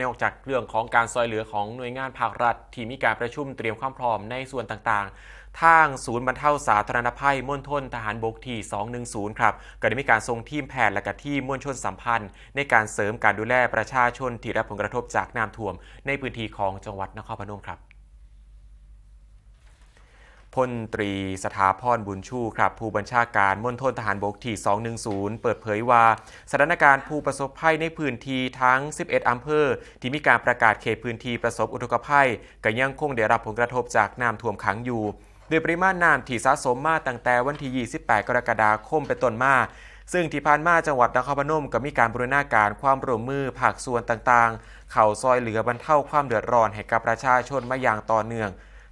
นอกจากเรื่องของการซอยเหลือของหน่วยงานภาครัฐ ที่มีการประชุมเตรียมความพร้อมในส่วนต่างๆ ทางศูนย์บรรเทาสาธารณภัยมณฑลทหารบกที่ 210 ครับ ก็ได้มีการส่งทีมแพทย์และก็ทีมมวลชนสัมพันธ์ ในการเสริมการดูแลประชาชนที่รับผลกระทบจากน้ำท่วม ในพื้นที่ของจังหวัดนครพนมครับ พลตรีสถาพรบุญชูครับ ผู้บัญชาการมณฑลทหารบกที่ 210 เปิดเผยว่า สถานการณ์ผู้ประสบภัยในพื้นที่ทั้ง 11 อำเภอ ที่มีการประกาศเขตพื้นที่ประสบอุทกภัย ก็ยังคงได้รับผลกระทบจากน้ำท่วมขังอยู่ โดยปริมาณน้ำที่สะสมมาตั้งแต่วันที่ 28 กรกฎาคมเป็นต้นมาซึ่งที่ผ่านมาจังหวัดนครพนมก็มีการบูรณาการความร่วมมือภาคส่วนต่างๆ เข่าซอยเหลือบรรเทาความเดือดร้อนให้กับประชาชนมาอย่างต่อเนื่อง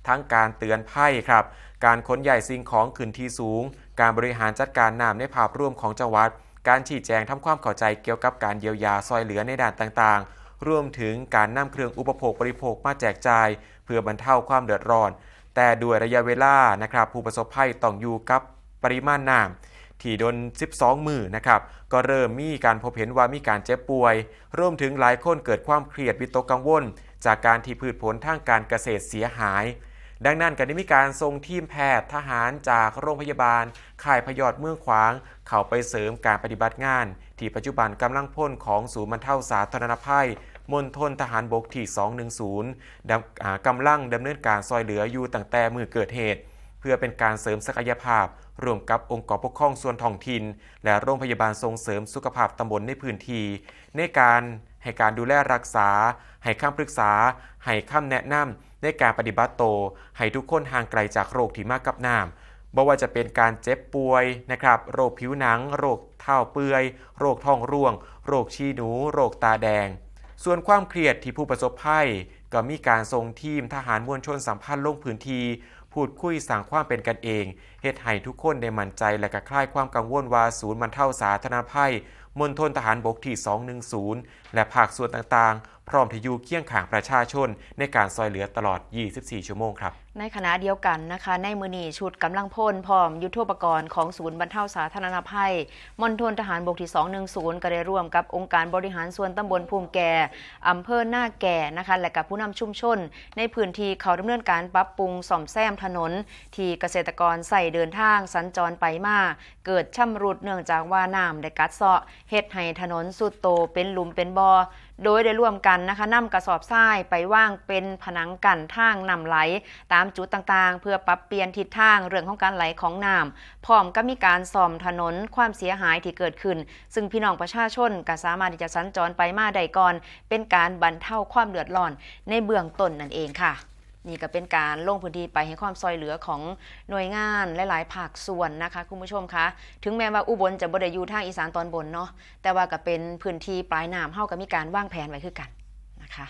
ทั้งการเตือนภัยครับ การขนใหญ่สิ่งของขึ้นที่สูง การบริหารจัดการน้ำในภาพรวมของจังหวัด การชี้แจงทำความเข้าใจเกี่ยวกับการเยียวยาซอยเหลือในด่านต่างๆ รวมถึงการนำเครื่องอุปโภคบริโภคมาแจกจ่าย เพื่อบรรเทาความเดือดร้อน แต่ด้วยระยะเวลานะครับผู้ประสบภัยต้องอยู่กับปริมาณน้ำที่โดน 12 มือนะครับ ก็เริ่มมีการพบเห็นว่ามีการเจ็บป่วย รวมถึงหลายคนเกิดความเครียดวิตกกังวล จากการที่พืชผลทางการเกษตรเสียหาย ดังนั้นก็ได้มีการส่งทีมแพทย์ทหารจากโรงพยาบาลค่ายพยอดเมืองขวาง เข้าไปเสริมการปฏิบัติงาน ที่ปัจจุบันกำลังพ้นของศูนย์บรรเทาสาธารณภัยมณฑลทหารบกที่ 210ดำอ่ากำลังดำเนินการซอยเหลืออยู่ตั้งแต่มือเกิดเหตุ เพื่อเป็นการเสริมศักยภาพร่วมกับองค์กรปกครองส่วนท้องถิ่น และโรงพยาบาลส่งเสริมสุขภาพตำบลในพื้นที่ในการให้การดูแลรักษา ให้คำปรึกษา ให้คำแนะนำ ในการปฏิบัติโตให้ทุกคนห่างไกลจากโรคที่มากกับน้ำบ่ว่าจะเป็นการเจ็บป่วยนะครับ โรคผิวหนัง โรคเท้าเปื่อย โรคท้องร่วง โรคชีหนู โรคตาแดง ส่วนความเครียดที่ผู้ประสบภัย ก็มีการส่งทีมทหารมวลชนสัมพันธ์ลงพื้นที่พูดคุยสร้างความเป็นกันเองเฮ็ดให้ทุกคนได้มั่นใจและก็คลายความกังวลว่าศูนย์บรรเทาสาธารณภัยมณฑลทหารบกที่ 210 และภาคส่วนต่างๆ พร้อมที่อยู่เคียงข้างประชาชนในการซอยเหลือตลอด 24 ชั่วโมงครับ ในขณะเดียวกันนะคะ ในมือนีชุดกำลังพลพร้อมยุทธปกรณ์ของศูนย์บรรเทาสาธารณภัยมณฑลทหารบกที่ 210 ก็ได้ร่วมกับองค์การบริหารส่วนตำบลภูมิแก่อำเภอหน้าแก่นะคะ และกับผู้นำชุมชน ในพื้นที่เขาดำเนินการปรับปรุงซ่อมแซมถนน ที่เกษตรกรใส่เดินทางสัญจรไปมาเกิดช่ำรุดเนื่องจากว่าน้ำได้กัดเซาะเฮ็ดให้ถนนสุดโตเป็นหลุมเป็นบอ่อโดยได้ร่วมกันนะคะนำกระสอบทรายไปว่างเป็นผนังกั้นทางนำไหลตามามจุดต่างๆ เพื่อปรับเปลี่ยนทิศทางเรื่องของการไหลของน้ำพร้อมก็มีการซ่อมถนนความเสียหายที่เกิดขึ้น ซึ่งพี่น้องประชาชนก็สามารถที่จะสัญจรไปมาได้ก่อน เป็นการบรรเทาความเดือดร้อนในเบื้องต้นนั่นเองค่ะนี่ก็เป็นการลงพื้นที่ไปให้ความซอยเหลือของหน่วยงานหลาย ๆ ภาคส่วนนะคะคุณผู้ชมคะถึงแม้ว่าอุบลจะบ่ได้อยู่ทางอีสานตอนบนเนาะแต่ว่าก็เป็นพื้นที่ปลายน้ำเฮาก็มีการวางแผนไว้คือกันนะคะ